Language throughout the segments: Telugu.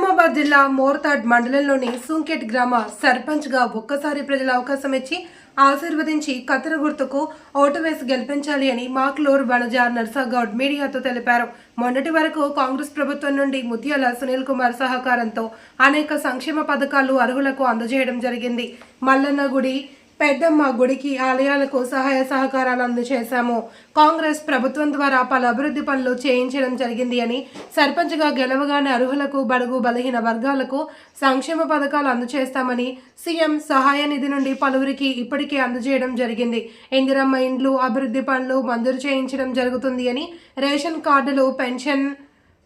నిజామాబాద్ జిల్లా మోర్తాడ్ మండలంలోని సుంకెట్ గ్రామ సర్పంచ్గా ఒక్కసారి ప్రజల అవకాశం ఇచ్చి ఆశీర్వదించి కత్తెర గుర్తుకు ఓటు వేసి గెలిపించాలి అని మాక్లూర్ వనజ నర్సాగౌడ్ మీడియాతో తెలిపారు. మొన్నటి వరకు కాంగ్రెస్ ప్రభుత్వం నుండి ముత్యాల సునీల్ కుమార్ సహకారంతో అనేక సంక్షేమ పథకాలు అర్హులకు అందజేయడం జరిగింది. మల్లన్న గుడి పెద్దమ్మ గుడికి ఆలయాలకు సహాయ సహకారాలు అందజేశాము. కాంగ్రెస్ ప్రభుత్వం ద్వారా పలు అభివృద్ధి పనులు చేయించడం జరిగింది అని సర్పంచ్గా గెలవగానే అర్హులకు బడుగు బలహీన వర్గాలకు సంక్షేమ పథకాలు అందజేస్తామని సీఎం సహాయ నిధి నుండి పలువురికి ఇప్పటికే అందజేయడం జరిగింది. ఇందిరమ్మ ఇండ్లు అభివృద్ధి పనులు మంజూరు చేయించడం జరుగుతుంది అని రేషన్ కార్డులు పెన్షన్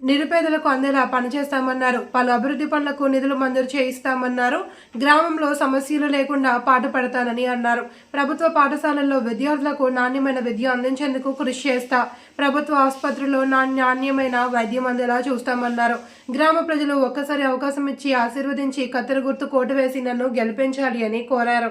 నిరుపేదలకు అందేలా పనిచేస్తామన్నారు. పలు అభివృద్ధి పనులకు నిధులు మంజూరు చేయిస్తామన్నారు. గ్రామంలో సమస్యలు లేకుండా పాటుపడతానని అన్నారు. ప్రభుత్వ పాఠశాలల్లో విద్యార్థులకు నాణ్యమైన విద్య అందించేందుకు కృషి చేస్తా ప్రభుత్వ ఆసుపత్రుల్లో నా నాణ్యమైన వైద్యం అందేలా చూస్తామన్నారు. గ్రామ ప్రజలు ఒక్కసారి అవకాశం ఇచ్చి ఆశీర్వదించి కత్తెర గుర్తు కోటు వేసి నన్ను గెలిపించాలి అని కోరారు.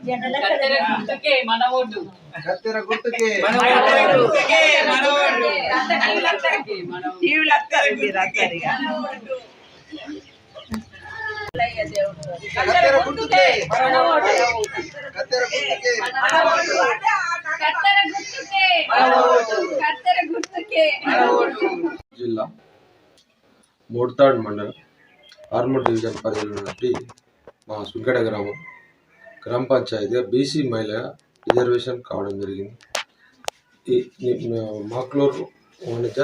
గుర్తుకే మన ఓటు కత్తెర గుర్తుకే గుర్తుకే మన ఓటు గుర్తుకే మన ఓటు. టీవీలు వస్తారు మీరు వస్తారు కత్తెర గుర్తుకే కత్తెర గుర్తుకే కత్తెర గుర్తుకే కత్తెర గుర్తుకే జిల్లా మోడ్తాడ్ మండలం ఆర్మూర్ డివిజన్ పరిధిలో ఉన్నటువంటి మా సుంకట గ్రామం గ్రామ పంచాయతీగా బీసీ మహిళ రిజర్వేషన్ కావడం జరిగింది. ఈ మాక్లూరు వనిత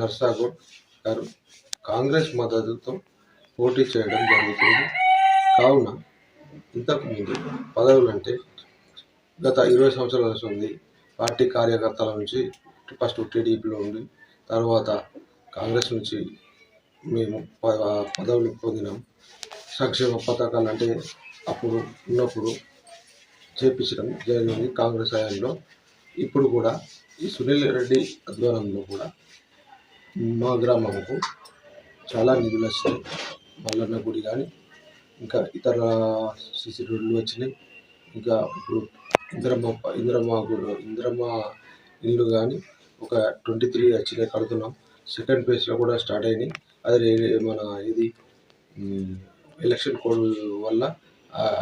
నర్సాగౌడ్ గారు కాంగ్రెస్ మద్దతుతో పోటీ చేయడం జరుగుతుంది. కావున ఇంతకుముందు పదవులు అంటే గత ఇరవై సంవత్సరాల నుంచి ఉంది పార్టీ కార్యకర్తల నుంచి ఫస్ట్ టీడీపీలో ఉండి తర్వాత కాంగ్రెస్ నుంచి మేము పదవులు పొందినాం. సంక్షేమ పథకాలు అంటే అప్పుడు ఉన్నప్పుడు చేపించడం జరిగింది కాంగ్రెస్ హయాంలో. ఇప్పుడు కూడా ఈ సునీల్ రెడ్డి ఆధ్వర్యంలో కూడా మా గ్రామంకు చాలా నిధులు వచ్చినాయి. మల్లన్న గుడి కానీ ఇంకా ఇతర సిసి రోడ్లు వచ్చినాయి. ఇంకా ఇప్పుడు ఇంద్రమ్మ ఇంద్రమ్మ గుడి ఇంద్రమ్మ ఇల్లు కానీ ఒక ట్వంటీ త్రీ వచ్చినాయి కడుతున్నాం సెకండ్ ఫేజ్లో కూడా స్టార్ట్ అయినాయి. అది మన ఇది ఎలక్షన్ కోడ్ వల్ల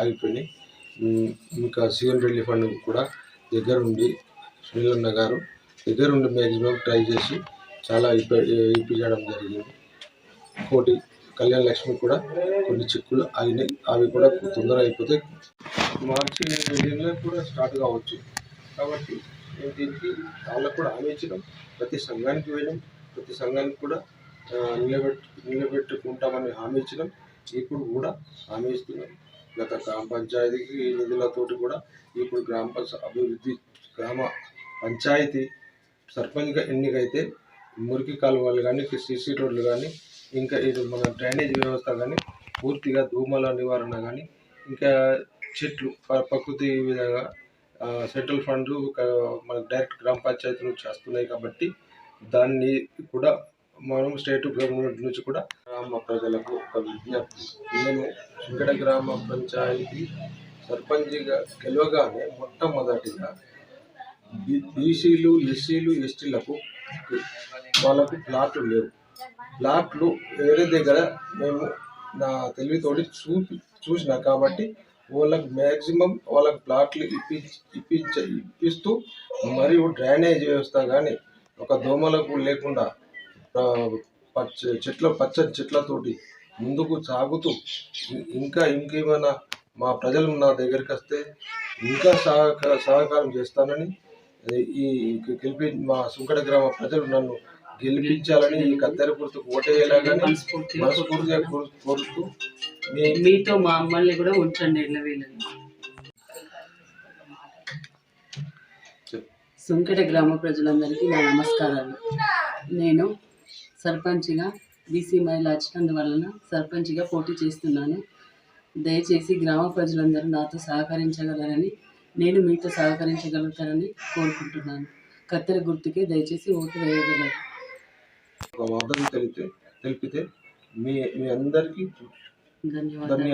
ఆగిపోయినాయి. ఇంకా సీఎం రిలీఫ్ ఫండ్ కూడా దగ్గర ఉండి సునీలన్న గారు దగ్గర ఉండి మ్యాక్సిమం ట్రై చేసి చాలా ఇప్పించడం జరిగింది. ఇంకోటి కళ్యాణ లక్ష్మి కూడా కొన్ని చిక్కులు ఆగినాయి. అవి కూడా తొందరగా అయిపోతే మార్చి నెలలో కూడా స్టార్ట్ కావచ్చు. కాబట్టి మేము దీనికి వాళ్ళకు కూడా హామీ ఇచ్చినాం ప్రతి సంఘానికి వేయడం ప్రతి సంఘానికి కూడా నిలబెట్టు నిలబెట్టుకుంటామని హామీ ఇచ్చినాం ఇప్పుడు కూడా హామీ ఇస్తున్నాం గత గ్రామ పంచాయతీకి నిధులతోటి కూడా ఇప్పుడు గ్రామ అభివృద్ధి గ్రామ పంచాయతీ సర్పంచ్గా ఎన్నికైతే మురికి కాలువలు కానీ సీసీ రోడ్లు కానీ ఇంకా ఇది మన డ్రైనేజ్ వ్యవస్థ కానీ పూర్తిగా దోమల నివారణ కానీ ఇంకా చెట్లు ప్రకృతి విధంగా సెంట్రల్ ఫండ్ మన డైరెక్ట్ గ్రామ పంచాయతీ నుంచి వస్తున్నాయి కాబట్టి దాన్ని కూడా మనం స్టేట్ గవర్నమెంట్ నుంచి కూడా గ్రామ ప్రజలకు ఒక విజ్ఞప్తి. నేను వెంకట గ్రామ పంచాయతీ సర్పంచిగా గెలవగానే మొట్టమొదటిగా బీసీలు ఎస్సీలు ఎస్టీలకు వాళ్ళకు ప్లాట్లు లేవు. ప్లాట్లు వేరే దగ్గర మేము నా తెలివితోటి చూపి చూసిన కాబట్టి వాళ్ళకి మ్యాక్సిమం వాళ్ళకి ప్లాట్లు ఇప్పి ఇప్పించ ఇప్పిస్తూ మరియు డ్రైనేజ్ వ్యవస్థ కానీ ఒక దోమలకు లేకుండా పచ్చ చెట్ల పచ్చని చెట్లతోటి ముందుకు సాగుతూ ఇంకా ఇంకేమైనా మా ప్రజలు నా దగ్గరికి వస్తే ఇంకా సహక సహకారం చేస్తానని ఈ గెలిపి మా సుంకట గ్రామ ప్రజలు నన్ను గెలిపించాలని ఈ కత్తెర గుర్తుకు ఓటేయాలని మనస్ఫూర్తిగా మనస్ఫూర్తిగా కోరు- కోరుతూ మీతో మా అమ్మల్ని కూడా ఉంచండి ఇళ్ళ వీళ్ళని. సుంకట గ్రామ ప్రజలందరికీ నా నమస్కారాలు. నేను సర్పంచ్గా బీసీ మహిళ వలన సర్పంచ్గా పోటీ చేస్తున్నాను. దయచేసి గ్రామ ప్రజలందరూ నాతో సహకరించగలరని నేను మీతో సహకరించగలుగుతారని కోరుకుంటున్నాను. కత్తెర గుర్తుకే దయచేసి ఓటు వేయగలరు. ఒక వాదన తెలిపితే తెలిపితే మీ మీ అందరికీ ధన్యవాదాలు.